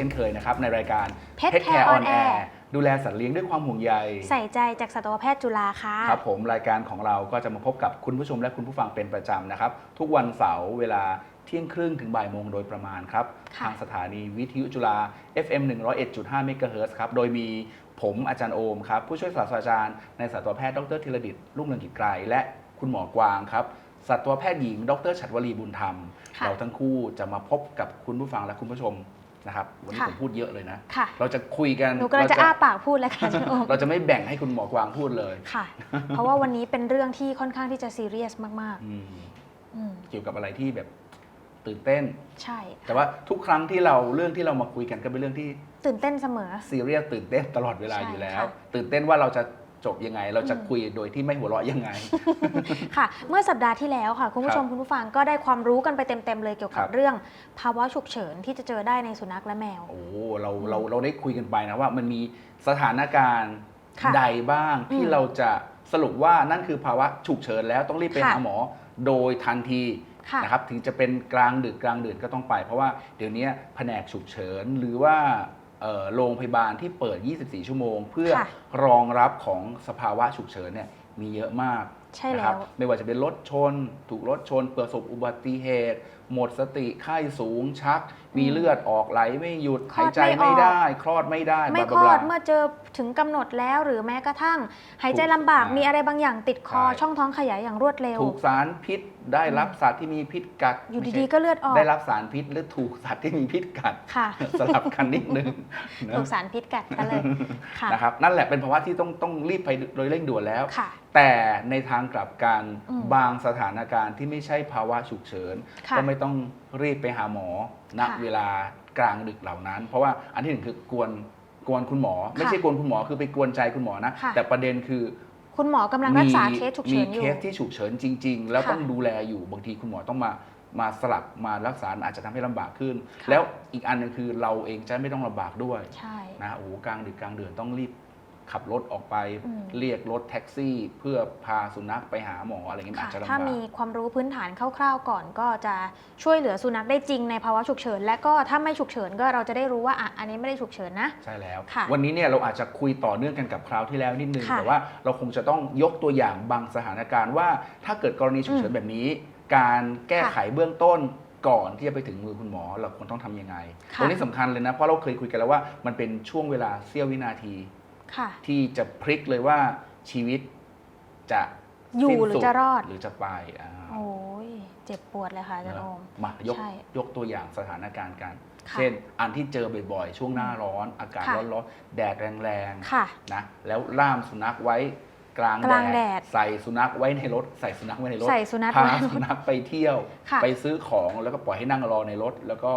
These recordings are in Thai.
ช่นเคยนะครับในรายการ Pet Pet Care on Air ดูแลสัตว์เลี้ยงด้วยความห่วงใย ใส่ใจจากสัตวแพทย์จุฬาค่ะ ครับผมรายการของเราก็จะมาพบกับคุณผู้ชมและคุณผู้ฟังเป็นประจำนะครับ ทุกวันเสาร์เวลาเที่ยงครึ่งถึงบ่ายโมงโดยประมาณครับค่ะทางสถานีวิทยุจุฬา FM 101.5เมกะเฮิรตซ์ครับโดยมีผมอาจารย์โอมครับผู้ช่วยศาสตราจารย์ในสัตวแพทย์ดรธีรดิตรุ่งเรืองกิจไกรและคุณหมอกวางครับสัตวแพทย์หญิง ดร ฉัตรวลีบุญธรรมค่ะเราทั้งคู่จะมาพบกับคุณผู้ฟังและคุณผู้ชม นะครับวันนี้ค่ะผมพูดเยอะเลยนะ ค่ะ เราจะคุยกันหนูกำลังจะอ้าปากพูดแล้วค่ะอาจารย์โอมเราจะไม่แบ่งให้คุณหมอกวางพูดเลยค่ะ เพราะว่าวันนี้เป็นเรื่องที่ค่อนข้างที่จะซีเรียสมากอืมๆอืมเกี่ยวกับอะไรที่แบบตื่นเต้น ใช่ แต่ว่าทุกครั้งที่เราเรื่องที่เรามาคุยกันก็เป็นเรื่องที่ตื่นเต้นเสมอ ซีเรียสตื่นเต้นตลอดเวลาใช่อยู่แล้ว ค่ะ ตื่นเต้นว่าเราจะ จบยังไง เราจะอืมคุยโดยที่ไม่หัวเราะยังไง ค่ะ เมื่อสัปดาห์ที่แล้วค่ะ คุณผู้ชมครับคุณผู้ฟังก็ได้ความรู้กันไปเต็ม ๆ เลยเกี่ยวกับครับ เรื่องภาวะฉุกเฉินที่จะเจอได้ในสุนัขและแมว โอ้เราเราเราได้คุยกันไปนะว่ามันมีสถานการณ์ค่ะใดบ้างที่อืมเราจะสรุปว่านั่นคือภาวะฉุกเฉินแล้วต้องรีบไปค่ะ หาหมอโดยทันที ค่ะ นะครับถึงจะเป็นกลางดึกกลางดื่นก็ต้องไป เพราะว่าเดี๋ยวนี้แผนกฉุกเฉินหรือว่าเอ่อ โรงพยาบาลที่เปิด 24 ชั่วโมง เพื่อค่ะรองรับของสภาวะฉุกเฉินเนี่ยมีเยอะมากใช่นะแล้ครับวไม่ว่าจะเป็นรถชน ถูกรถชนประสบอุบัติเหตุ หมดสติไข้สูงชัก มีเลือดออกไหลไม่หยุดคลอหาดยใจไม่ออกไม่ได้ คลอดไม่ได้ไม่บคลาลบอลา ดเมื่อเจอถึงกำหนดแล้วหรือแม้กระทั่ง หายใจถูกลำบากอ่ามีมีอะไรบางอย่างติดคอใช่ ช่องท้องขยายอย่างรวดเร็ว ถูกสารพิษได้รับสัตว์ที่มีพิษกัดอยู่ไม่ดีใช่ๆก็เลือดออกได้รับสารพิษหรือถูกสัตว์ที่มีพิษกัด ค่ะ สลับกันนิดนึงนะถูกสารพิษกัดกันเลยค่ะ นะครับนั่นแหละเป็นภาวะที่ต้องต้องรีบไปโดยเร่งด่วนแล้ว ค่ะ แต่ในทางกลับกันอืมบางสถานการณ์ที่ไม่ใช่ภาวะฉุกเฉินค่ะ ก็ไม่ต้องรีบไปหาหมอณค่ะเวลากลางดึกเหล่านั้น เพราะว่าอันที่หนึ่งคือกวนกวนคุณหมอ ไม่ใช่กวนคุณหมอคือไปกวนใจคุณหมอนะ ค่ะ แต่ประเด็นคือ คุณหมอกำลังรักษาเคสฉุกเฉินอยู่มีเคสที่ฉุกเฉินจริง ๆ แล้วค่ะต้องดูแลอยู่บางทีคุณหมอต้องมามาสลับมารักษาอาจจะทำให้ลำบากขึ้น ค่ะ แล้วอีกอันหนึงคือเราเองจะไม่ต้องลำบากด้วยใช่ นะโอ้โหกลางดึกกลางเดือนต้องรีบ ขับรถออกไป อืม เรียกรถแท็กซี่ เพื่อพาสุนัขไปหาหมออะไรเงี้ยมันค่ะอาจจะลำถ้าบากมีความรู้พื้นฐานคร่าวๆก่อนก็จะช่วยเหลือสุนัขได้จริงในภาวะฉุกเฉิน และก็ถ้าไม่ฉุกเฉินก็เราจะได้รู้ว่าอะอันนี้ไม่ได้ฉุกเฉินนะ ใช่แล้ว ค่ะวันนี้เนี่ยเราอาจจะคุยต่อเนื่องกันกับคราวที่แล้วนิดนึง ค่ะแต่ว่าเราคงจะต้องยกตัวอย่างบางสถานการณ์ว่า ถ้าเกิดกรณีฉุกเฉินอืมแบบนี้ การแก้ค่ะไขเบื้องต้นก่อนที่จะไปถึงมือคุณหมอเราควรต้องทำยังไงค่ะ ตรงนี้สำคัญเลยนะเพราะเราเคยคุยกันแล้วว่ามันเป็นช่วงเวลาเสี้ยววินาที ค่ะ ที่จะพลิกเลยว่าชีวิตจะอยู่สิ้นหรือสุดจะรอด หรือจะไปอ่าโอ้ยเจ็บปวดเลยค่ะอาจารย์โอม มายกใช่ยกตัวอย่างสถานการณ์กัน ค่ะ เช่น อันที่เจอบ่อยๆ ช่วงหน้าร้อน อากาศค่ะร้อนๆ แดดแรงค่ะ ๆ นะ แล้วล่ามสุนัขไว้กลางกลางแดด ใส่สุนัขไว้ในรถ ใส่สุนัขไว้ในรถ ใส่สุนัขพาไว้ในรถสุนัขไปเที่ยว ค่ะ ไปซื้อของแล้วก็ปล่อยให้นั่งรอในรถ แล้วก็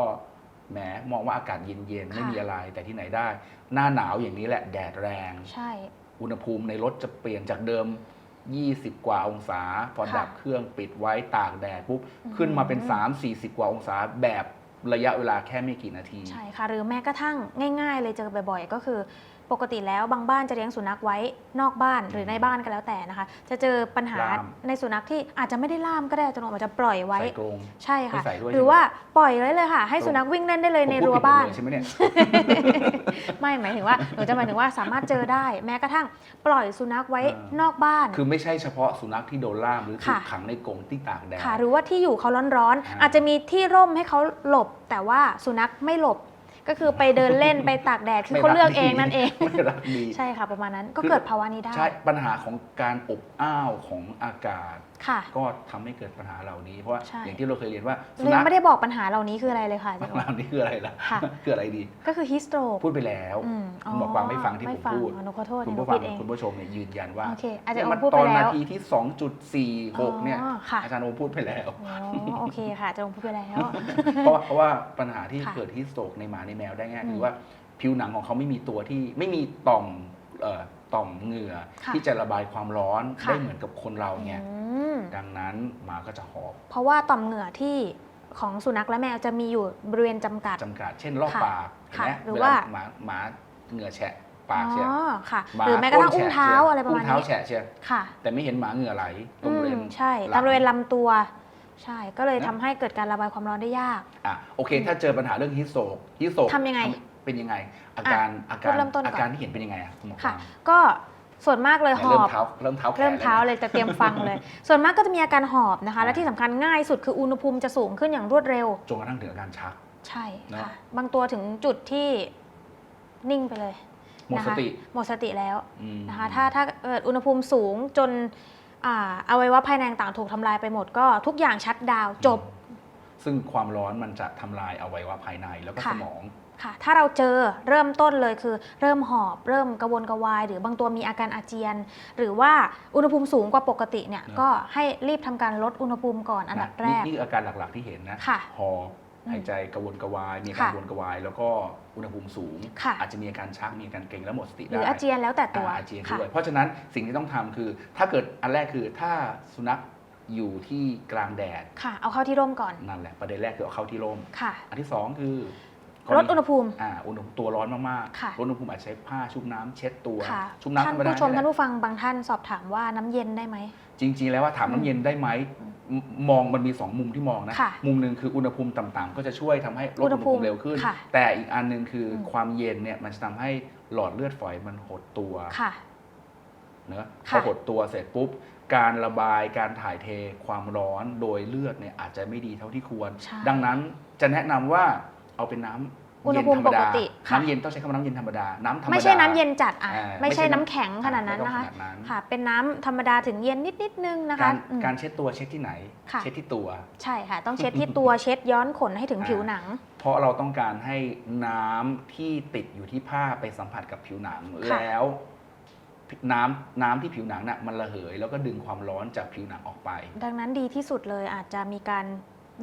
แหมมองว่าอากาศเย็นๆไม่ค่ะมีอะไรแต่ที่ไหนได้ หน้าหนาวอย่างนี้แหละแดดแรง ใช่ อุณหภูมิในรถจะเปลี่ยนจากเดิม 20 กว่าองศา พอค่ะดับเครื่องปิดไว้ตากแดดปุ๊บอืมขึ้นมาเป็น 3-40 กว่าองศาแบบระยะเวลาแค่ไม่กี่นาที ใช่ค่ะ หรือแม้กระทั่งง่าย ๆ เลยเจอบ่อยๆ ก็คือ ปกติแล้วบางบ้านจะเลี้ยงสุนัขไว้นอกบ้านหรือในบ้านก็แล้วแต่นะคะ จะเจอปัญหาล่าม ในสุนัขที่อาจจะไม่ได้ล่ามก็ได้อาจจะอาจจะปล่อยไว้ ใส่กรง ใช่ค่ะ ไม่ใส่ด้วยหรือว่าปล่อยไว้เลยค่ะ ให้สุนัขวิ่งเล่นได้เลยในผมพูดรั้วผิดหมดบ้านเลยใช่ไหมเนี่ย ไม่หมายถึงว่าหนูจะหมายถึงว่าสามารถเจอได้ แม้กระทั่งปล่อยสุนัขไว้อ่าน นอกบ้าน คือไม่ใช่เฉพาะสุนัขที่โดนล่ามหรือถูกค่ะ ขังในกรงที่ตากแดด ค่ะหรือว่าที่อยู่เขาร้อนๆอ่าอาจจะมีที่ร่มให้เขาหลบ แต่ว่าสุนัขไม่หลบ ก็คือไปเดินเล่นไปตากแดดคือเขาเลือกเองนั่นเองไม่รักดีใช่ค่ะประมาณนั้นก็คือเกิดภาวะนี้ได้ใช่ปัญหาของการอบอ้าวของอากาศ ค่ะ ก็ทำให้เกิดปัญหาเหล่านี้ เพราะว่าใช่ อย่างที่เราเคยเรียนว่าสุเรานัยัขงไม่ได้บอกปัญหาเหล่านี้คืออะไรเลยค่ะอาปัจาญรย์โอหามนี้คืออะไรล่ะ ค่ะ คืออะไรดี ก็คือฮิสโตรกพูดไปแล้วอืมคุณบอกความไม่ฟังที่ผมฟัพูดอ๋อหนูขอโทษคุณหนูผู้ฟัผิงดเอง คุณผู้ชมเนี่ยยืนยันว่าโอเคอาจารย์เนี่ยมันโอมพูดตไปอนแล้นาวทีที่ 2.46 เนี่ย อ๋อค่ะ อาจารย์โอมพูดไปแล้ว อ๋อโอเคค่ะอาจารย์โอมพูดไปแล้ว เพราะว่าเพราะว่าปัญหาที่ค่ะเกิดฮิสโตรกในหมาในแมวได้ง่ายอืมคือว่าผิวหนังของเขาไม่มีตัวที่ไม่มีต่อมเอ่อ ต่อมเหงื่อ ค่ะ ที่จะระบายความร้อนค่ะได้เหมือนกับคนเราไงอืมดังนั้นหมาก็จะหอบเพราะว่าต่อมเหงื่อที่ของสุนัขและแมวจะมีอยู่บริเวณจำกัด จำกัด เช่นรอบค่ะปากเห็นไหมค่ะหรือเวว่าลาหมาหมาเหงื่อแฉะปากเชียอ๋อค่ะ หมาหรือแม้กระทั่งก้อุ้นงแฉเท้าอะไรประมาณอุ้งเท้านี้แฉะเชียค่ะแต่ไม่เห็นหมาเหงื่อไหลตรอืงบริเวมณใช่หลัตามงบริเวณลำตัว ใช่ ก็เลยนะ ทำให้เกิดการระบายความร้อนได้ยาก อะโอเค ถ้าเจอปัญหาเรื่องฮิสโตกฮิสโตกทำยังไง เป็นยังไง อาการอาการเริ่มต้นก่อนอาการที่เห็นเป็นยังไงอะคุณหมอค่ะฟังก็ส่วนมากเลยหเริ่อมบเท้าเริ่มเท้าแขนเริ่มเท้าลยนะเลยจะเตรียมฟังเลย ส่วนมากก็จะมีอาการหอบนะคะอ่าและที่สำคัญง่ายสุดคืออุณหภูมิจะสูงขึ้นอย่างรวดเร็วจนกระทั่งถึงอาการชัก ใช่เนอะค่ะบางตัวถึงจุดที่นิ่งไปเลยหมดนะคะสติหมดสติแล้วอืมนะคะถ้าถ้าเกิดอุณหภูมิสูงจนอ่าอวัยวะภายในต่างๆถูกทำลายไปหมดก็ทุกอย่างชัดดาวน์จบ ซึ่งความร้อนมันจะทำลายอวัยวะภายในแล้วก็ค่ะสมอง ค่ะ ถ้าเราเจอเริ่มต้นเลยคือ เริ่มหอบ เริ่มกระวนกระวาย หรือบางตัวมีอาการอาเจียน หรือว่าอุณหภูมิสูงกว่าปกติเนี่ยเนอะก็ให้รีบทำการลดอุณหภูมิก่อนอันดับะแรกนี่นี่คืออาการหลักๆที่เห็นนะค่ะหอบอืมหายใจกระวนกระวาย มีอาการค่ะกระวนกระวาย แล้วก็อุณหภูมิสูงค่ะอาจจะมีอาการชักมีอาการเกร็งและหมดสติหได้รืออาเจียนแล้วแต่ตัวอ่าอาเจียนค่ะด้วยเพราะฉะนั้นสิ่งที่ต้องทำคือ ถ้าเกิดอันแรกคือถ้าสุนัขอยู่ที่กลางแดดค่ะ เอาเข้าที่ร่มก่อนนั่นแหละประเด็นแรกคือเอาเข้าที่ร่มค่ะ อันที่สองคือ ลดอุณหภูมิอ่าอุณหภูมิตัวร้อนมากค่ะๆลดอุณหภูมิอาจจะใช้ผ้าชุบน้ำเช็ดตัวค่ะชุบน้ำธท่ารนรมดาผู้ชมนี่แหละท่านผู้ฟังบางท่านสอบถามว่าน้ำเย็นได้ไหม จริง ๆ แล้วว่าถามอืมน้ำเย็นได้ไหมมมองมันมี 2 มุมที่มองนะค่ะมุมหนึ่งคืออุณหภูมิต่ำๆก็จะช่วยทำให้ลดอุอุณณหหภูภูมิมิเร็วขึ้นค่ะแต่อีกอันหนึ่งคืออมความเย็นเนี่ยมันจะทำให้หลอดเลือดฝอยมันหดตัวค่ะเนอะพค่ะอหดตัวเสร็จปุ๊บการระบายการถ่ายเทความร้อนโดยเลือดเนี่ยอาจจะไม่ดีเท่าที่ควรใช่ดังนั้นจะแนะนำว่า เอาเป็นน้ำอุณหเย็นภูมิธรรมดาปกติค่ะ น้ำเย็นต้องใช้คำว่าน้ำเย็นธรรมดา น้ำธรรมดา ไม่ใช่น้ำเย็นจัดอะ อ่าไม่ใช่ไม่ใช่น้ำแข็งขนาดนั้นไม่ต้องนะคะขนาดนั้น ค่ะ เป็นน้ำธรรมดาถึงเย็นนิดนิดๆนึงนะคะการอืม การเช็ดตัวเช็ดที่ไหน ค่ะ เช็ดที่ตัว ใช่ค่ะ ต้องเช็ดที่ตัว เช็ดย้อนขนให้ถึงอ่า ผิวหนัง เพราะเราต้องการให้น้ำที่ติดอยู่ที่ผ้าไปสัมผัสกับผิวหนังค่ะ แล้วน้ำน้ำที่ผิวหนังน่ะมันระเหย แล้วก็ดึงความร้อนจากผิวหนังออกไป ดังนั้นดีที่สุดเลยอาจจะมีการ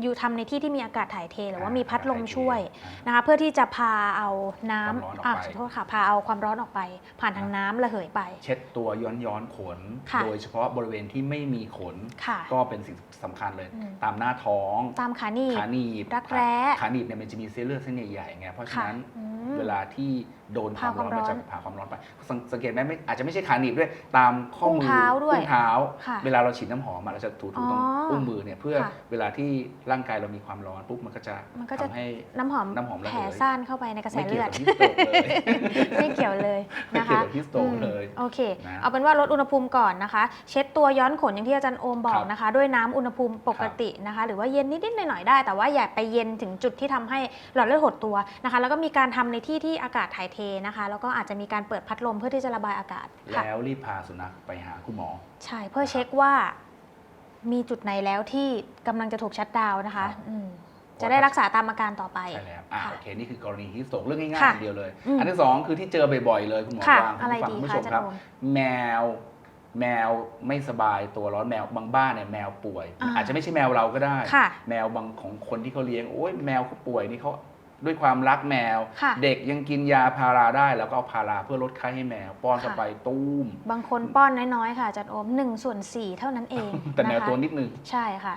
อยู่ทำในที่ที่มีอากาศถ่ายเทหรือว่าอ่ามีพัดลมถ่ายเทช่วยอ่านนะคะเพื่อที่จะพาเอาน้ำความร้อนออกอะไปขอโทษค่ะพาเอาความร้อนออกไป ผ่านทางน้ำระเหยไป เช็ดตัวย้อนย้อนขนค่ะโดยเฉพาะบริเวณที่ไม่มีขนค่ะก็เป็นสิ่งสำคัญเลยอืมตามหน้าท้อง ตามขาหนีบขาหนีบรักแร้ขาหนีบเนี่ยมันจะมีเส้นเลือดเส้นใหญ่ๆไงเพราะฉะค่ะนั้นอืม เวลาที่โดนความร้อนพาความร้มันอนจะพาความร้อนไปสังสังเกตไหมไม่อาจจะไม่ใช่ขาหนีบด้วยตามข้อมือุ้งเท้าด้วยอุ้งเท้าค่ะเวลาเราฉีดน้ำหอมอะเราจะถูๆตรงอ๋ออุ้งมือเนี่ยเพื่อค่ะเวลาที่ร่างกายเรามีความร้อนปุ๊บมันก็จะมันก็จะทำให้น้ำหอมน้ำหอมระเหยแผ่ซ่านเข้าไปในกระแสไม่เลืเกี่ยอวดกับฮิสโตกเลยไม่เกี่ยวเลยไม่นะเกี่ยวคะกับฮิสโตกเลยอืมโอเคนะเอาเป็นว่าลดอุณหภูมิก่อนนะคะ เช็ดตัวย้อนขนอย่างที่อาจารย์โอมบอคกรับนะคะ ด้วยน้ำอุณหภูมิปกตินะคะ หรือว่าเย็นนิดๆหน่อยๆได้ แต่ว่าอย่าไปเย็นถึงจุดที่ทำให้หลอดเลือดหดตัวนะคะ แล้วก็มีการทำในที่ที่อากาศถ่ายเทนะคะ แล้วก็อาจจะมีการเปิดพัดลมเพื่อที่จะระบายอากาศค่ะแล้วรีบพาสุนัขไปหาคุณหมอ ใช่เพื่อเช็คว่ามีจุดไหนแล้วที่กำลังจะถูกชัดดาวน์นะคะครับ อืมจะได้รักษาตามอาการต่อไป ใช่แล้วอ่าค่ะโอเคนี่คือกรณีฮิสโตกเรื่องง่ายๆค่ะอย่างเดียวเลย อืม อันที่สองคือที่เจอบ่อยๆเลยคุณหมอค่ะ วางอะไรคุณดีผู้คะชอามจารครับย์โอม แมวแมวไม่สบายตัวร้อนแมวบางบ้านเนี่ยแมวป่วย อ่าอาจจะไม่ใช่แมวเราก็ได้ ค่ะ แมวบางของคนที่เขาเลี้ยงโอ้ยแมวเขาป่วยนี่เขา ด้วยความรักแมว ค่ะเด็กยังกินยาพาราได้ แล้วก็เอาพาราเพื่อลดไข้ให้แมว ป้อนเข้าค่ะ ไปตุ้ม บางคนป้อนน้อยๆค่ะอาจารย์โอม1ส่วน4เท่านั้นเองแต่แมวนะคะตัวนิดนึง ใช่ค่ะ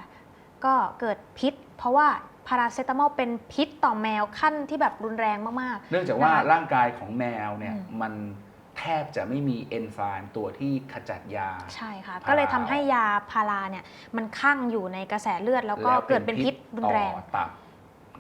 ก็เกิดพิษ เพราะว่าพาราเซตามอลเป็นพิษต่อแมวขั้นที่แบบรุนแรงมาก เนื่องจากว่านะคะร่างกายของแมวเนี่ยอืม มันแทบจะไม่มีเอนไซม์ตัวที่ขจัดยา ๆ ใช่ค่ะพาราก็เลยทำให้ยาพาราเนี่ยมันคั่งอยู่ในกระแสเลือดแล้วก็เกิดเป็นพิษรุนแรง ต่อตับ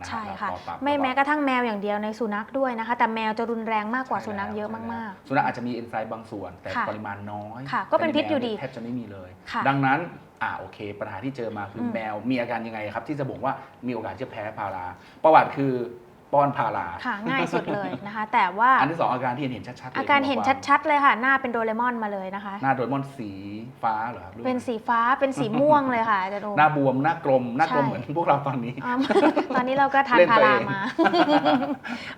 นะฮะใช่ค่ะต่อตับไม่ล้วแม้กระทั่งแมวอย่างเดียวในสุนัขด้วยนะคะ แต่แมวจะรุนแรงมากกว่าใช่สุนัขเยอะแล้วมากสุนัขอาจจะมีเอนไซม์บางส่วน แต่ค่ะปริมาณน้อยค่ะก็เป็นพิษอยู่ดีแต่ในแมวเนี่แทบจะไม่มีเลย ค่ะดังนั้นอ่าโอเค ปัญหาที่เจอมาคืออม แมวมีอาการยังไงครับ ที่จะบอกว่ามีโอกาสจะแพ้พารา ประวัติคือ ป้อนพาราๆค่ะ ง่ายสุดเลยนะคะ แต่ว่าอันที่สองอาการที่เห็นเห็นชัดๆลยอาการเห็นคุณมชัดๆเลยค่ะ หน้าเป็นโดเรมอนมาเลยนะคะ หน้าโดเรมอนสีฟ้าเหรอครับหรือเป็นสีฟ้าเป็นสีม่วงเลยค่ะอาจารย์โอมหน้าบวมหน้ากลมหน้ากลมใช่เหมือนพวกเราตอนนี้อ่าตอนนี้เราก็ทานเล่นพาตัวราเองมา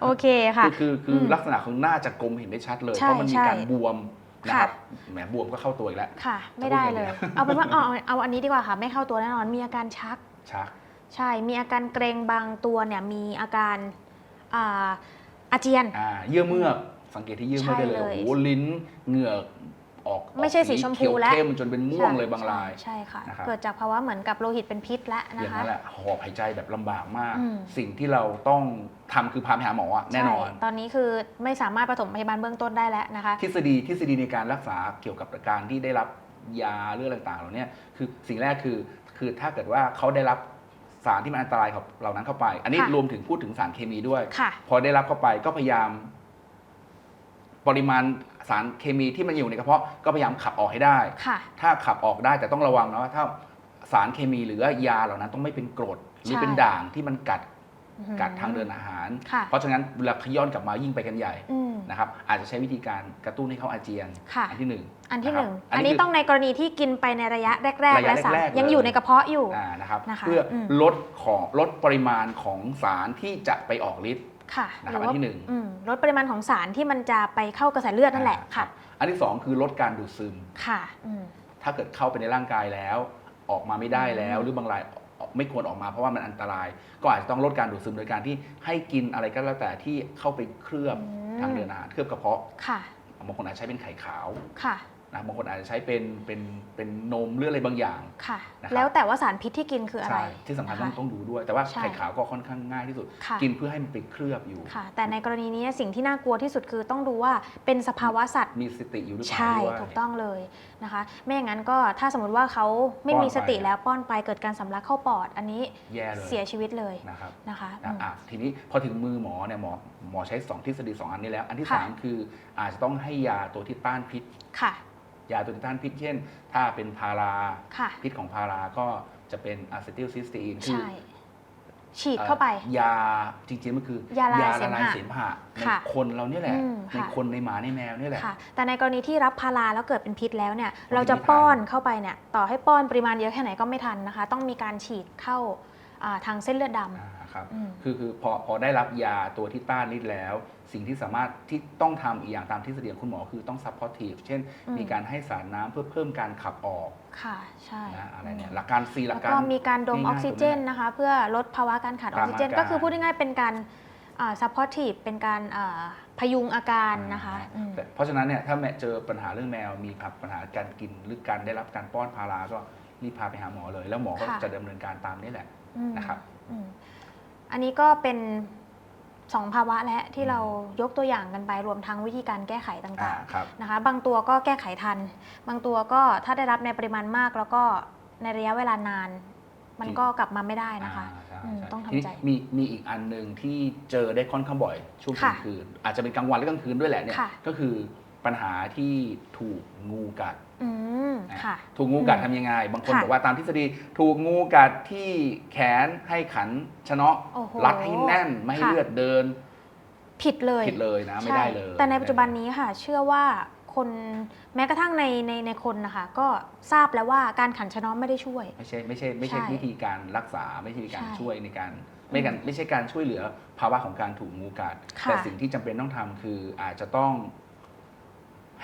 โอเคค่ะคือคือคืออมลักษณะของหน้าจะกลมเห็นได้ชัดเลยใช่เพราะมันมีใช่การบวมนะครับค่ะแหมบวมก็เข้าตัวอีกแล้วค่ะ ไม่ได้เลย เอาเป็นว่าเอาเอาเอาอันนี้ดีกว่าค่ะ ไม่เข้าตัวแน่นอนมีอาการชักชัก ใช่มีอาการเกรงบางตัวเนี่ยมีอาการ อ่าอาเจียน อ่าเยื่อเมือกสังเกตที่เยื่อเมือกได้เลยใช่เลย โอ้โหลิ้นเหงือกออกไม่ใช่สีชมพูเขียวแล้วเข้มจนเป็นม่วงเลยบางราย ใช่ค่ะ นะครับ เกิดจากภาวะเหมือนกับโลหิตเป็นพิษแล้วอนะย่างคะ นั้นแหละหอบหายใจแบบลำบากมาก อืม สิ่งที่เราต้องทำคือพาไปหาหมออะแน่นอน ใช่ตอนนี้คือไม่สามารถปฐมพยาบาลเบื้องต้นได้แล้วนะคะ ทฤษฎีทฤษฎีในการรักษาเกี่ยวกับการที่ได้รับยาเรื่องต่างๆเหล่านี้คือสิ่งแรกคือคือถ้าเกิดว่าเขาได้รับ สารที่มันอันตรายกับเหล่านั้นเข้าไป อันนี้ค่ะรวมถึงพูดถึงสารเคมีด้วย ค่ะ พอได้รับเข้าไปก็พยายาม ปริมาณสารเคมีที่มันอยู่ในกระเพาะก็พยายามขับออกให้ได้ ค่ะ ถ้าขับออกได้แต่ต้องระวังนะว่าถ้าสารเคมีหรือว่ายาเหล่านั้นต้องไม่เป็นกรดหรือใช่เป็นด่างที่มันกัดอื้อหือ กัดทางเดินอาหารค่ะเพราะฉะนั้นเวลาขย้อนกลับมายิ่งไปกันใหญ่อืมนะครับอาจจะใช้วิธีการกระตุ้นให้เขาอาเจียนค่ะอันที่หนึ่งอันที่ะหครับนึ่งอันนี้อันนี้คือต้องในกรณีที่กินไปในระยะแรกๆระยะและสารแรกๆยังเลยอยู่ในกระเพาะอยู่อ่านะครับนะคะเพื่ออมลดของลดปริมาณของสารที่จะไปออกฤทธิ์ค่ะนะครับหรือว่าอันที่หนึ่งอืมลดปริมาณของสารที่มันจะไปเข้ากระแสเลือดนั่นแหละอ่าค่ะรับอันที่สองคือลดการดูดซึมค่ะอืมถ้าเกิดเข้าไปในร่างกายแล้ว ออกมาไม่ได้แล้วอืมหรือบางรายออก ไม่ควรออกมาเพราะว่ามันอันตราย ก็อาจจะต้องลดการดูดซึมโดยการที่ให้กินอะไรก็แล้วแต่ที่เข้าไปเคลือบทางเดินอาหารเคลือบกระเพาะค่ะบางคนอาจจะใช้เป็นไข่ขาวค่ะ นะบางคนอาจจะใช้เป็นเป็นเป็นนมหรืออะไรบางอย่าง ค่ะ นะครับ แล้วแต่ว่าสารพิษที่กินคืออะไร ใช่ที่สำคัญต้องนะะต้องดูด้วย แต่ว่าใช่ไข่ขาวก็ค่อนข้างง่ายที่สุด ค่ะ กินเพื่อให้มันไปเคลือบอยู่ ค่ะ แต่ในกรณีนี้สิ่งที่น่ากลัวที่สุดคือต้องดูว่าเป็นสภาวะสัตว์ มีสติอยู่หรือเปล่าใช่ด้วย ถูกต้องเลยนะคะ ไม่อย่างนั้นก็ถ้าสมมติว่าเขาไม่มีสติแล้วป้อนไปเกิดการสำลักเข้าปอด อันนี้แย่เลยเสียชีวิตเลยนะครับนะคะนะอืม อะทีนี้พอถึงมือหมอเนี่ยหมอหมอใช้2ทฤษฎี2อันนี้แล้ว อันที่ค่ะ3คืออาจจะต้องให้ยาตัวที่ต้านพิษค่ะ ยาตัวที่ต้านพิษเช่น ถ้าเป็นพาราค่ะ พิษของพาราก็จะเป็นอะซิติลซิสตีนคือใช่ ฉีดเข้าไป อ่อยาจริงๆมันคือยาละลายละลายเสเสมมหะหะในค่ะคนเราเนี่ยแหละอืมในค่ะ คนในหมาในแมวเนี่ยแหละ ค่ะ แต่ในกรณีที่รับพาราแล้วเกิดเป็นพิษแล้วเนี่ยผมเราจะไม่ทันป้อนเข้าไปเนี่ย ต่อให้ป้อนปริมาณเยอะแค่ไหนก็ไม่ทันนะคะ ต้องมีการฉีดเข้าอ่า ทางเส้นเลือดดอ่าครับอืม คือคือพอพอได้รับยาตัวที่ต้านฤทธิ์แล้ว สิ่งที่สามารถที่ต้องทำอีกอย่างตามทฤษฎีของคุณหมอคือต้อง supportive เช่นอืมมีการให้สารน้ำเพื่อเพิ่มการขับออกำค่ะใช่นะอะไรเนี่ยอืมหลักการ C หลัแล้วกการ ก็มีการดมอง่ายๆอกซิเจนตรงนะคะ เพื่อลดภาวะการขาดออกซิเจนตามอาการก็คือพูดง่ายๆเป็นการอ่า supportive เป็นการอ่าพยุงอาการนะคะอืม แต่เพราะฉะนั้นเนี่ยถ้าแม่เจอปัญหาเรื่องแมวมีปัญหาการกินหรือการได้รับการป้อนพาราก็รีบพาไปหาหมอเลย แล้วหมอก็ค่ะ จะดำเนินการตามนี้แหละ อืมนะครับ อืมอันนี้ก็เป็นสองภาวะและที่เรายกตัวอย่างกันไปรวมทั้งวิธีการแก้ไขต่าอ่างครับ ๆนะคะบางตัวก็แก้ไขทัน บางตัวก็ถ้าได้รับในปริมาณมากแล้วก็ในระยะเวลานาน มันก็กลับมาไม่ได้นะคะ อ่าใช่อืมใช่ต้องทำทีนี้ใจมีมีอีกอันหนึ่งที่เจอได้ค่อนข้างบ่อยช่วงกลางค่ะคืนอาจจะเป็นกลางวันหรือกลางคืนด้วยแหละเนี่ยค่ะ ก็คือ ปัญหาที่ถูกงูกัดอืมนะค่ะ ถูกงูกัดอืมทำยังไง บางคนค่ะบอกว่าตามทฤษฎีถูกงูกัดที่แขนให้ขันชะเนาะโอ้โหรัดให้แน่นไม่ให้ค่ะ เลือดเดินผิดเลยผิดเลยนะไม่ใช่ได้เลยแต่ในปัจจุบันนี้ค่ะ เชื่อว่าคนแม้กระทั่งในในในคนนะคะ ก็ทราบแล้วว่าการขันชะเน้อไม่ได้ช่วย ไม่ใช่ไม่ใช่ไม่ใช่ใช่วิธีการรักษาไม่ใช่วิธีการใช่ช่วยในการไม่กันไม่ใช่การช่วยเหลือภาวะของการถูกงูกัดค่ะ แต่สิ่งที่จำเป็นต้องทำคืออาจจะต้อง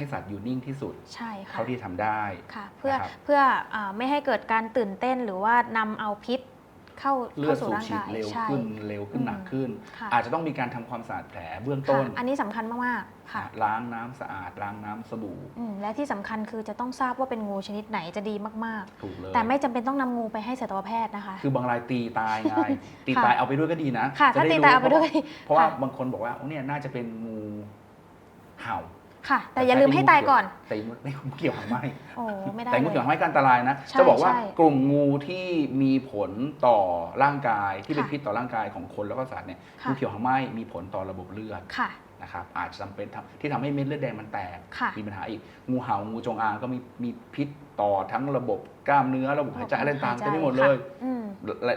ให้สัตว์อยู่นิ่งที่สุด ใช่ค่ะเท่าที่ทำได้ค่ะ เพื่อนะครับเพื่ออาไม่ให้เกิดการตื่นเต้นหรือว่านำเอาพิษเข้าเลือเข้าดสู่สูบร่างฉีดกายเร็วใช่ ขึ้นเร็วขึ้นอืม หนักขึ้น ค่ะอาจจะต้องมีการทำความสะอาดแผลเบื้องค่ะต้นอันนี้สำคัญมากๆค่ะล้างน้ำสะอาด ล้างน้ำสบู่อืมและที่สำคัญคือจะต้องทราบว่าเป็นงูชนิดไหนจะดีมากถูกเลยๆแต่ไม่จำเป็นต้องนำงูไปให้สัตวแพทย์นะคะ คือบางรายตีตายไง ตีค่ะตายเอาไปด้วยก็ดีนะค่ะ จะถ้าด้ตีรู้ตายเอาไปด้วยเพราะว่าค่ะ บางคนบอกว่าโอ้เนี่ยน่าจะเป็นงูเห่า ค่ะ แต่อย่าลืมให้ตายก่อน แต่ไม่เกี่ยวหางไหมโอ้ไม่ได้แต่งูเลเกี่ยวยหางไหมก็อันตรายนะใช่จะบอกว่าใช่กลุ่มงูที่มีผลต่อร่างกายที่เป็นค่ะพิษต่อร่างกายของคนแล้วก็สัตว์เนี่ยค่ะงูเขียวหางไหมมีผลต่อระบบเลือดค่ะ นะครับอาจจะจำเป็นทำที่ทำให้เม็ดเลือดแดงมันแตกค่ะมีปัญหาอีก งูเห่างูจงอางก็มีมีพิษต่อทั้งระบบกล้ามเนื้อระบบหายใจอะไรต่างๆหายใจเต็มไปหมดเลยค่ะอืม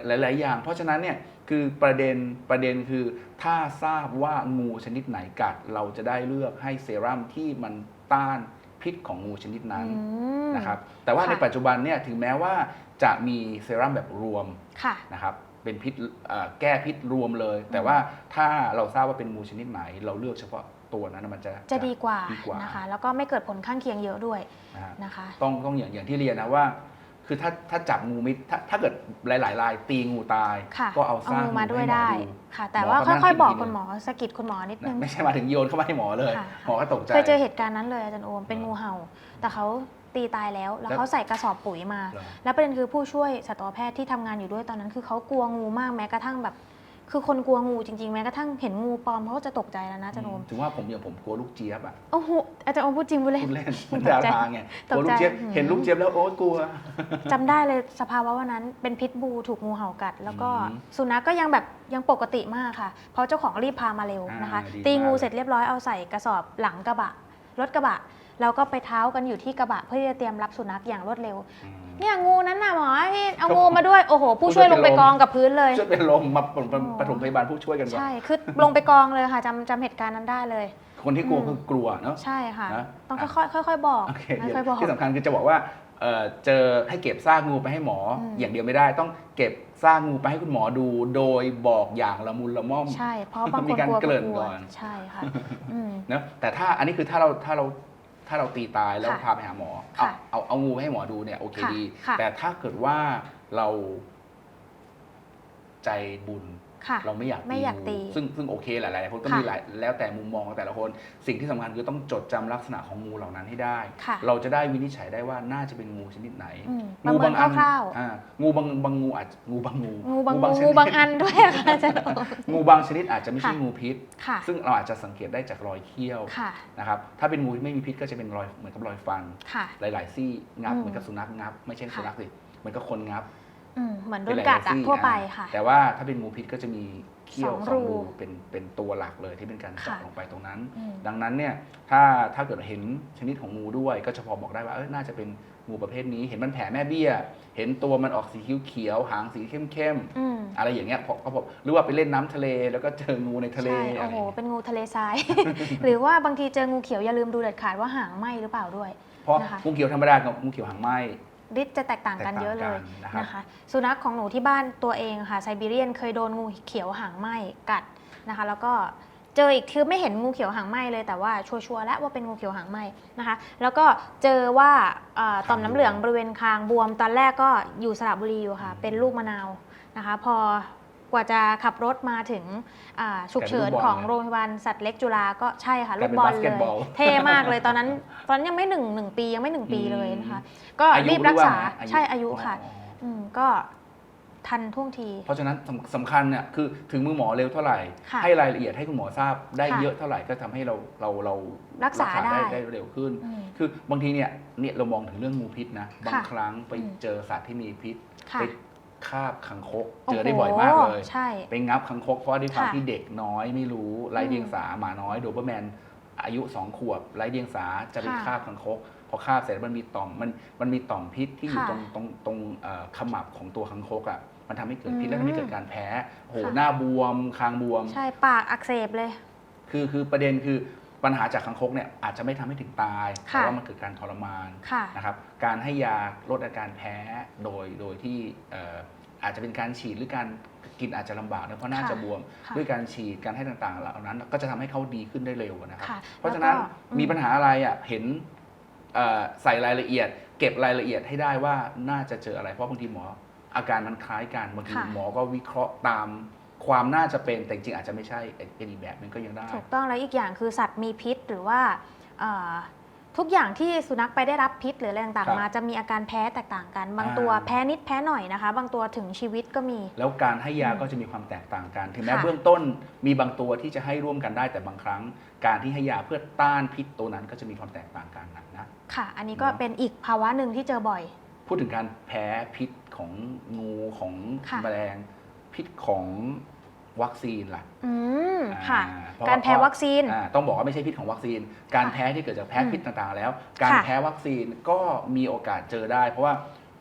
หลายหลายๆอย่าง เพราะฉะนั้นเนี่ยคือประเด็นประเด็นคือถ้าทราบว่างูชนิดไหนกัด เราจะได้เลือกให้เซรั่มที่มันต้านพิษของงูชนิดนั้นอืมนะครับแต่ว่าค่ะในปัจจุบันเนี่ยถึงแม้ว่าจะมีเซรั่มแบบรวมค่ะนะครับ เป็นพิษเอ่อแก้พิษรวมเลย แต่ว่าถ้าเราทราบว่าเป็นงูชนิดไหน เราเลือกเฉพาะตัวนั้นมันจะจะดีกว่าดีกว่านะคะ แล้วก็ไม่เกิดผลข้างเคียงเยอะด้วยนะฮะนะคะ ต้องต้องอย่างอย่างที่เรียนนะว่า คือถ้าถ้าจับงูไม่ถ้าถ้าเกิดหลายๆรายตีงูตายค่ะก็เอาสร้างงูมาด้วยให้หอได้ดูค่ะ แต่หมอว่าก็นั่งค่อยๆบอกคิดอีกทีคุณหมอสะกิดคุณหมอนิดนึงไม่ใช่มาถึงโยนเข้ามาให้หมอเลยค่ะหมอก็ตกใจเคยเจอเหตุการณ์นั้นเลยอาจารย์โอมเป็นงูเห่า แต่เขา ตีตายแล้วแล้ว แล้วเขาใส่กระสอบปุ๋ยมา เหรอ แล้วประเด็นคือผู้ช่วยสัตวแพทย์ที่ทำงานอยู่ด้วยตอนนั้น คือเขากลัวงูมากแม้กระทั่งแบบ คือคนกลัวงูจริงๆ แม้กระทั่งเห็นงูปลอมเขาก็จะตกใจแล้วนะอาจารย์โอมถึงว่าผมอย่างผมกลัวลูกเจี๊ยบอะโอ้โหอาจารย์โอมพูดจริงพูดเล่น พูดเล่นตมันกดาใจราไงกตกลัวใจลูกเจี๊ยบอืมเห็นลูกเจี๊ยบแล้วโอ๊ยกลัว จำได้เลยสภาวะวันนั้นเป็นพิษบูถูกงูเห่ากัด แล้วก็อืมสุนัขก็ยังแบบยังปกติมากค่ะ เพราะเจ้าของรีบพามาเร็วนะคะ อ่าดีตีงูมาก เสร็จเรียบร้อยเอาใส่กระสอบหลังกระบะรถกระบะ แล้วก็ไปเท้ากันอยู่ที่กระบะเพื่อที่จะเตรียมรับสุนัขอย่างรวดเร็ว อืม เนี่ยงูนั้นน่ะหมอพี่เอางูมาด้วยโอ้โห ผู้ช่วยลงไปกองกับพื้นเลย ช่วยเป็นลมมาปฐมโอ้ปฐมพยาบาลผู้ช่วยกันก่อนใช่คือลงไปกองเลยค่ะจำจำเหตุการณ์นั้นได้เลย คนที่กลัวอืม คือกลัวเนาะ ใช่ค่ะ นะ ต้องอะค่อยๆค่อยๆบอกโอเคค่อยๆบอก ที่สำคัญคือจะบอกว่าเอ่อเจอให้เก็บซากงูไปให้หมออม อย่างเดียวไม่ได้ ต้องเก็บซากงูไปให้คุณหมอดู โดยบอกอย่างละมุนละม่อม ใช่ เพราะบางคมีนการกลัวเกริ่นกลัวก่อน ใช่ค่ะอืม นะแต่ถ้าอันนี้คือถ้าเราถ้าเรา ถ้าเราตีตายแล้วค่ะพาไปหาหมอ เอาค่ะเอาเอางูไปให้หมอดูเนี่ยโอเคค่ะดีค่ะแต่ถ้าเกิดว่าเราใจบุญค่ะ เราไม่อยากไม่อยากงูตีซึ่งซึ่งโอเคหลายๆคนก็ค่ะมีหลายแล้วแต่มุมมองของแต่ละคน สิ่งที่สำคัญคือต้องจดจำลักษณะของงูเหล่านั้นให้ได้ค่ะเราจะได้วินิจฉัยได้ว่าน่าจะเป็นงูชนิดไหนอืมประเมินคร่าวๆอ่างูบางบางงูอาจจะงูบางงูงูบางชงูนิดบางอันด้วยค่ะอาจารย์โอมงูบางชนิดอาจจะไม่ใช่ค่ะงูพิษค่ะซึ่งเราอาจจะสังเกตได้จากรอยเขี้ยวค่ะนะครับถ้าเป็นงูที่ไม่มีพิษก็จะเป็นรอยเหมือนกับรอยฟันค่ะหลาย ๆ ซี่งับอืมเหมือนกับสุนัขงับ ไม่ใช่ค่ะสุนัขสิเหมือนกับคนงับ อืมเหมือนโดเป็นนหลายๆกัดอะซี่ทั่วไปอ่าค่ะ แต่ว่าถ้าเป็นงูพิษก็จะมีเขี้ยวสองสองรูรูเป็นเป็นตัวหลักเลยที่เป็นการเจาะค่ะลงไปตรงนั้นอืมดังนั้นเนี่ยถ้าถ้าเกิดเห็นชนิดของงูด้วย ก็จะพอบอกได้ว่าเออน่าจะเป็นงูประเภทนี้ เห็นมันแผ่แม่เบี้ย เห็นตัวมันออกสีเขียวๆหางสีเข้มอืมๆอะไรอย่างเงี้ยพอก็พอหรือว่าไปเล่นน้ำทะเลแล้วก็เจองูในทะเลใช่อะไรโอ้โหอย่างเงี้ยเป็นงูทะเลทราย หรือว่าบางทีเจองูเขียวอย่าลืมดูเด็ดขาดว่าหางไหมหรือเปล่าด้วยเพราะนะคะงูเขียวธรรมดากับงูเขียวหางไหม ฤทธิ์จะแตกต่างกันเยอะเลยแตกต่างกันนะครับนะคะ สุนัขของหนูที่บ้านตัวเองค่ะไซบีเรียนเคยโดนงูเขียวหางไหมกัดนะคะ แล้วก็เจออีกคือไม่เห็นงูเขียวหางไหมเลยแต่ว่าชัวร์ๆแล้วว่าเป็นงูเขียวหางไหมนะคะ แล้วก็เจอว่าเอ่อต่อมน้ำเหลืองบริเวณคางบวมตอนแรกก็อยู่สระบุรีอยู่ค่ะ เป็นลูกมะนาวนะคะ พอ กว่าจะขับรถมาถึงอ่าฉุกเฉินของโรงพยาบาลสัตว์เล็กจุฬาก็ใช่ค่ะลูกบอลเลย เท่มากเลยตอนนั้นตอนนั้นยังไม่หนึ่งหนึ่งปียังไม่หนึ่งปีเลยนะคะ ก็อายุรีบรักษาหอว่ไงใช่อายุค่ะอ๋ออืมก็ทันท่วงที เพราะฉะนั้นสำสำคัญเนี่ยคือถึงมือหมอเร็วเท่าไหร่ ค่ะให้รายละเอียดให้คุณหมอทราบได้ค่ะเยอะเท่าไหร่ก็ทำให้เราเราเรารักษาได้ ได้เร็วขึ้น อืม คือบางทีเนี่ยเนี่ยเรามองถึงเรื่องงูพิษนะ บางค่ะครั้งไปอืมเจอสัตว์ที่มีพิษ ค่ะ ไป คาบคังคก เจอได้บ่อยมากเลย ใช่ไปงับคังคกเพราะด้วยความค่ะที่เด็กน้อยไม่รู้ไร้อืมเดียงสาหมาน้อยโดเบอร์แมนอายุสองขวบไร้เดียงสาจะไปค่ะคาบคังคกพอคาบเสร็จมันมีต่อมมันมันมีต่อมพิษที่อยู่ค่ะตรงตรงตรงเอ่อขมับของตัวคังคกอะมันทำให้เกิดพิษอืมและทำให้เกิดการแพ้โอ้โหค่ะหน้าบวมคางบวม ใช่ปากอักเสบเลย คือคือประเด็นคือปัญหาจากคังคกเนี่ยอาจจะไม่ทำให้ถึงตายค่ะแต่ว่ามันเกิดการทรมานค่ะนะครับการให้ยาลดอาการแพ้โดยโดยที่เอ่ออาจจะเป็นการฉีดหรือการกินอาจจะลำบากนะเพราะน่าค่ะจะบวมค่ะด้วยการฉีดการให้ต่างๆเหล่านั้น ก็จะทำให้เขาดีขึ้นได้เร็วนะครับ ค่ะเพราะฉะนั้นแล้วก็อืม มีปัญหาอะไรอะเห็นเอ่อใส่รายละเอียด เก็บรายละเอียดให้ได้ว่าน่าจะเจออะไรเพราะบางทีหมออาการมันคล้ายกันบางทีค่ะ หมอก็วิเคราะห์ตามความน่าจะเป็นแต่จริงๆอาจจะไม่ใช่เป็นอีกแบบหนึงก็ยังได้ ถูกต้องแล้วอีกอย่างคือสัตว์มีพิษหรือว่าเอ่อ ทุกอย่างที่สุนัขไปได้รับพิษหรืออะไรต่างครับ ๆ มาจะมีอาการแพ้แตกต่างกัน บางอ่าตัวแพ้นิดแพ้หน่อยนะคะ บางตัวถึงชีวิตก็มี แล้วการให้ยาอืมก็จะมีความแตกต่างกัน ถึงแม้ค่ะ เบื้องต้นมีบางตัวที่จะให้ร่วมกันได้แต่บางครั้ง การที่ให้ยาเพื่อต้านพิษตัวนั้นก็จะมีความแตกต่างกันนะนะค่ะ อันนี้ก็เนอะ เป็นอีกภาวะหนึ่งที่เจอบ่อย พูดถึงการแพ้พิษของงูของค่ะ แมลงพิษของ วัคซีนล่ะอืมค่ะ อ่เพะการแพ้วัคซีน อ่าต้องบอกว่าไม่ใช่พิษของวัคซีน การค่ะแพ้ที่เกิดจากแพ้อืมพิษต่างๆ แล้ว การค่ะแพ้วัคซีนก็มีโอกาสเจอได้ เพราะว่า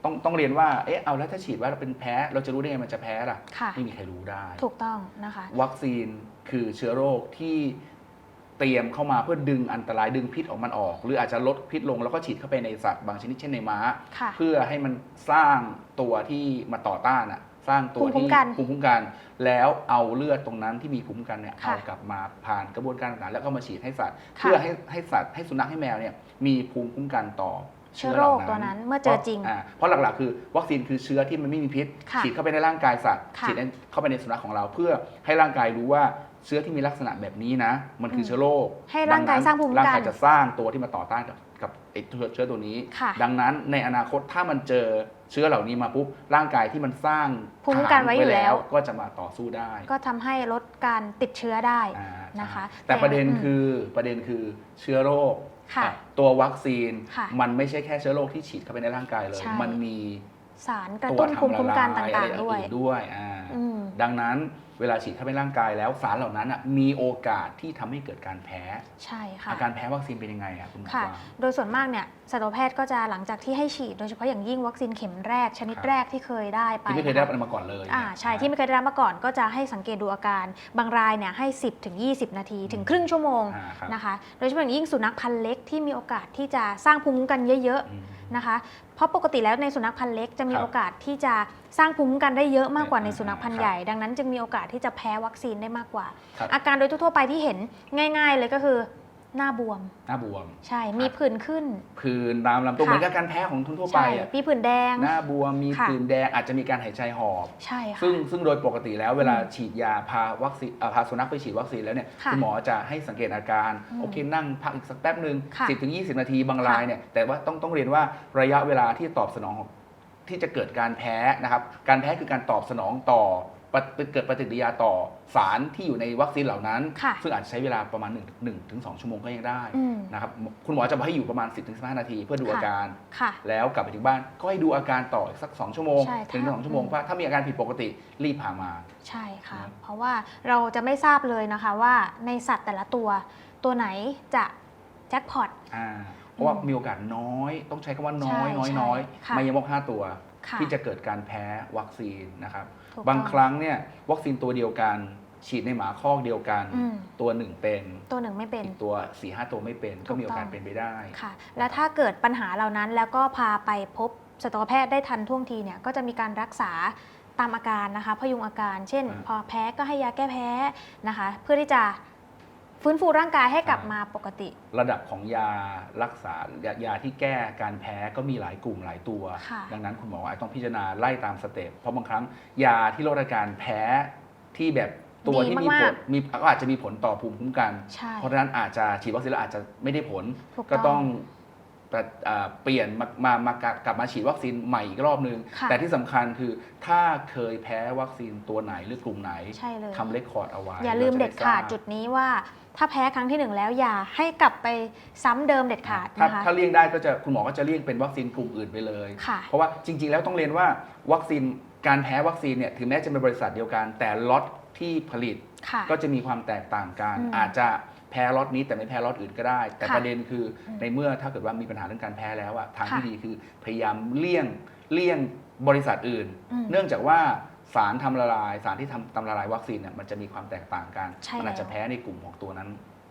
ต้องต้องเรียนว่าเอ๊ะเอาแล้วถ้าฉีดว่าเราเป็นแพ้เราจะรู้ได้ไงมันจะแพ้ล่ะค่ะ ไม่มีใครรู้ได้ ถูกต้องนะคะ วัคซีนคือเชื้อโรคที่เตรียมเข้ามาเพื่อดึงอันตรายดึงพิษออกมันออก หรืออาจจะลดพิษลงแล้วก็ฉีดเข้าไปในสัตว์บางชนิดเช่นในม้า ค่ะ เพื่อให้มันสร้างตัวที่มาต่อต้านอะ สร้างตัวภูมิคุ้ที่มกันภูมิคุ้มกัน แล้วเอาเลือดตรงนั้นที่มีภูมิคุ้มกันเนี่ยค่ะเอากลับมาผ่านกระบวนการต่างๆแล้วก็มาฉีดให้สัตว์ ค่ะ เพื่อให้ให้สัตว์ให้สุนัขให้แมวเนี่ยมีภูมิคุ้มกันต่อเชื้อโรคตัวนั้นเมื่อเจอจริงพาะาเพราะหลักๆ คือวัคซีนคือเชื้อที่มันไม่มีพิษ ค่ะฉีดเข้าไปในร่างกายสัตว์ค่ะฉีดเข้าไปในสุนัขของเรา เพื่อให้ร่างกายรู้ว่าเชื้อที่มีลักษณะแบบนี้นะ มันคือเชื้อโรคให้ร่างกายดันั้นสร้างภูมิคุ้มกันร่างกายจะสร้างตัวที่มาต่อต้านกับ กับไอ้เชื้อเชื้อตัวนี้ ค่ะ ดังนั้นในอนาคตถ้ามันเจอเชื้อเหล่านี้มาปุ๊บร่างกายที่มันสร้างภูมิคุ้มกันไว้อยู่แล้ว ก็จะมาต่อสู้ได้ก็ทำให้ลดการติดเชื้อได้ อ่านะคะใช่แต่ประเด็นแต่อืมคือประเด็นคือเชื้อโรคค่ะอะตัววัคซีนค่ะมันไม่ใช่แค่เชื้อโรคที่ฉีดเข้าไปในร่างกายเลย ใช่ มันมีสารกระตัวตุ้นภูมิทำคุ้มละกันลายต่าอะงไรๆด้วยอื่นด้วยอ่าอืม ดังนั้น เวลาฉีดเข้าไปในร่างกายแล้วสารเหล่านั้นอะมีโอกาสที่ทำให้เกิดการแพ้ ใช่ค่ะ อาการแพ้วัคซีนเป็นยังไงอะคุณหมอค่ะกวางโดยส่วนมากเนี่ยสัตวแพทย์ก็จะหลังจากที่ให้ฉีด โดยเฉพาะอย่างยิ่งวัคซีนเข็มแรกชนิดครับ แรกที่เคยได้ไปที่ไม่เคยได้นะรับคะอะไรมาก่อนเลยอ่าเนี่ยใช่ที่ไม่เคยได้รับมาก่อนก็จะให้สังเกตดูอาการ บางรายเนี่ยให้ 10ถึง20 นาทีถึงครึ่งชั่วโมงอ่าครับนะคะ โดยเฉพาะอย่างยิ่งสุนัขพันธุ์เล็กที่มีโอกาสที่จะสร้างภูมิคุ้มกันเยอะอืม ๆ นะคะ เพราะปกติแล้วในสุนัขพันธุ์เล็กจะมีครับโอกาสที่จะสร้างภูมิคุ้มกันได้เยอะมากกว่าในอ่าสุนัขพันธุ์ครับใหญ่ ดังนั้นจึงมีโอกาสที่จะแพ้วัคซีนได้มากกว่า ครับ อาการโดยทั่วๆไปที่เห็นง่าย ๆ เลยก็คือ หน้าบวม หน้าบวม ใช่มีผื่นขึ้น ผื่นตามลำตัวค่ะ เหมือนกับการแพ้ของทั่วๆไปใช่อะมีผื่นแดง หน้าบวมมีค่ะ ผื่นแดงอาจจะมีการหายใจหอบ ใช่ค่ะ ซึ่งซึ่งโดยปกติแล้วเวลาอืมฉีดยาพาวัคซีนเอ่อพาสุนัขไปฉีดวัคซีนแล้วเนี่ยค่ะณหมอจะให้สังเกตอาการ อืมโอเคนั่งพักอีกสักแป๊บหนึ่งค่ะสิบถึงยีนาทีบางค่ะรายเนี่ยแต่ว่าต้องต้องเรียนว่าระยะเวลาที่ตอบสนองของที่จะเกิดการแพ้นะครับ การแพ้คือการตอบสนองต่อปฏิ เกิดปฏิกิริยาต่อสารที่อยู่ในวัคซีนเหล่านั้น ค่ะซึ่งอาจจะใช้เวลาประมาณ1 1ถึง2ชั่วโมงก็ยังได้อืม นะครับคุณหมอจะบอกให้อยู่ประมาณ 10ถึง15 นาทีเพื่อดูค่ะอาการ ค่ะ แล้วกลับไปถึงบ้านก็ให้ดูอาการต่ออีกสัก 2 ชั่วโมงใช่ถึงถ้า สองชั่วโมงอืมว่าถ้ามีอาการผิดปกติรีบพามา ใช่ค่ะ ครับ เพราะว่าเราจะไม่ทราบเลยนะคะว่าในสัตว์แต่ละตัว ตัวไหนจะแจ็คพอต อ่าเพราะว่าอืมมีโอกาสน้อยต้องใช้คำว่าน้อยใช่น้อยใช่น้อยค่ะ ไม่ยมกห้าตัว ค่ะ ที่จะเกิดการแพ้วัคซีนนะครับถูก บางต้องครั้งเนี่ยวัคซีนตัวเดียวกัน ฉีดในหมาคอกเดียวกัน อืม ตัวหนึ่งเป็นตัวหนึ่งไม่เป็น อีกตัว4ีหตัวไม่เป็นถูก็กมีโอกาสต้องเป็นไปได้ ค่ะ และถ้าเกิดปัญหาเหล่านั้นแล้วก็พาไปพบสัตวแพทย์ได้ทันท่วงทีเนี่ยก็จะมีการรักษาตามอาการนะคะ พยุงอาการ เช่น อ่า พอแพ้ก็ให้ยาแก้แพ้นะคะ เพื่อที่จะ ฟื้นฟูร่างกายให้กลับอ่ามมาปกติ ระดับของยารักษายายาที่แก้การแพ้ก็มีหลายกลุ่มหลายตัว ค่ะ ดังนั้นคุณหมออาจต้องพิจารณาไล่ตามสเต็ปเพราะบางครั้งยาที่ลดอาการแพ้ที่แบบตัวดีที่มีผมาลก มีก็อาจจะมีผลต่อภูมิคุ้มกัน ใช่ เพราะฉะนั้นอาจจะฉีดวัคซีนแล้วอาจจะไม่ได้ผลถูกก็ต้ต้อองงแต่อ่าเปลี่ยนมามามากลับกลับมาฉีดวัคซีนใหม่อีกรอบนึง ค่ะ แต่ที่สำคัญคือถ้าเคยแพ้วัคซีนตัวไหนหรือกลุ่มไหนใช่เลย ทำเลคคอร์ดเอาไว้อย่าลืมเด็ดขาดรจะไทรบจุดนี้ว่า ถ้าแพ้ครั้งที่หนึ่งแล้วอย่าให้กลับไปซ้ำเดิมเด็ดขาดถ้านะคะถ้าเลี่ยงได้ก็จะคุณหมอก็จะเลี่ยงเป็นวัคซีนกลุ่มอื่นไปเลยค่ะเพราะว่าจริง ๆ แล้วต้องเรียนว่าวัคซีนการแพ้วัคซีนเนี่ยถึงแม้จะเป็นบริษัทเดียวกัน แต่ล็อตที่ผลิตค่ะก็จะมีความแตกต่างกันอืมอาจจะแพ้ล็อตนี้แต่ไม่แพ้ล็อตอื่นก็ได้ แต่ค่ะประเด็นคืออมในเมื่อถ้าเกิดว่ามีปัญหาเรื่องการแพ้แล้วอะทางค่ะที่ดีคือพยายามเลี่ยงเลี่ยงบริษัทอื่นอืมเนื่องจากว่า สารทำละลาย สารที่ทำทำละลายวัคซีนเนี่ยมันจะมีความแตกต่างกัน ใช่มัอาจจะแล้วแพ้ในกลุ่มของตัวนั้น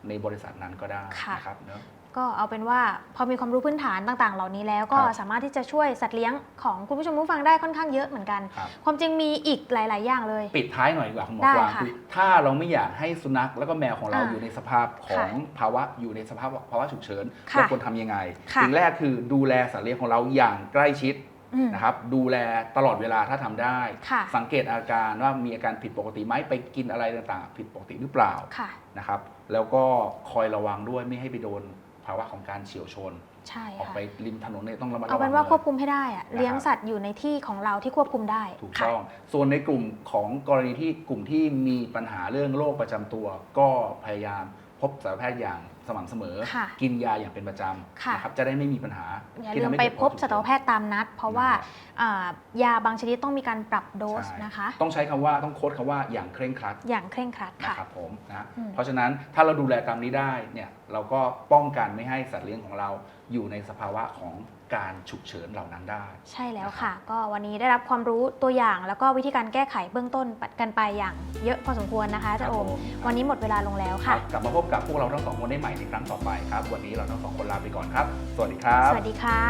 ในบริษัทนั้นก็ได้ค่ะ นะครับเนอะ ก็เอาเป็นว่าพอมีความรู้พื้นฐานต่างๆ เหล่านี้แล้วก็ครับสามารถที่จะช่วยสัตว์เลี้ยงของคุณผู้ชมผู้ฟังได้ค่อนข้างเยอะเหมือนกัน ครับ ความจริงมีอีกหลาย ๆ อย่างเลย ปิดท้ายหน่อยดีกว่าคุณหมอได้กวางค่ะคือถ้าเราไม่อยากให้สุนัขแล้วก็แมวของเราอ่าอยู่ในสภาพของภาวะอยู่ในสภาพภาวะฉุกเฉินค่ะเราควรทำยังไงค่ะ สิ่งแรกคือดูแลสัตว์เลี้ยงของเราอย่างใกล้ชิดอืม นะครับดูแลตลอดเวลาถ้าทำได้ค่ะสังเกตอาการว่ามีอาการผิดปกติไหมไปกินอะไรต่างๆ ผิดปกติหรือเปล่าค่ะนะครับแล้วก็คอยระวังด้วยไม่ให้ไปโดนภาวะของการเฉียวชนใช่ออกค่ะไปริมถนนเนี่ยต้องระมัดระวัเอางเป็นว่าลยควบคุมให้ได้อะนะครับเลี้ยงสัตว์อยู่ในที่ของเราที่ควบคุมได้ถูกค่ะต้องส่วนในกลุ่มของกรณีที่กลุ่มที่มีปัญหาเรื่องโรคประจำตัว ก็พยายามพบสัตวแพทย์อย่างสม่ำเสมอ ค่ะกินยาอย่างเป็นประจค่ะำนะครับจะได้ไม่มีปัญหาอย่าที่ลืทำมให้ไปเกิดพบสัตวแพทย์ตามนัด เพราะว่าอ่ายาบางชนิดต้องมีการปรับโดสใช่นะคะ ต้องใช้คำว่าต้องโค้ดคำว่าอย่างเคร่งครัด อย่างเคร่งครัดนะค่ะ ครับผมนะอืม เพราะฉะนั้นถ้าเราดูแลตามนี้ได้เนี่ยเราก็ป้องกันไม่ให้สัตว์เลี้ยงของเราอยู่ในสภาวะของการฉุกเฉินเหล่านั้นได้ ใช่แล้วค่ะ ก็วันนี้ได้รับความรู้ตัวอย่าง แล้วก็วิธีการแก้ไขเบื้องต้นกันไปอย่างเยอะพอสมควรนะคะอาจารย์โอม ครับผม วันนี้หมดเวลาลงแล้วคค่ะ รับกลับมาพบกับพวกเราทั้งสองคนได้ใหม่ในครั้งต่อไปครับ วันนี้เราทั้งสองคนลาไปก่อนครับ สวัสดีครับ สวัสดีค่ะ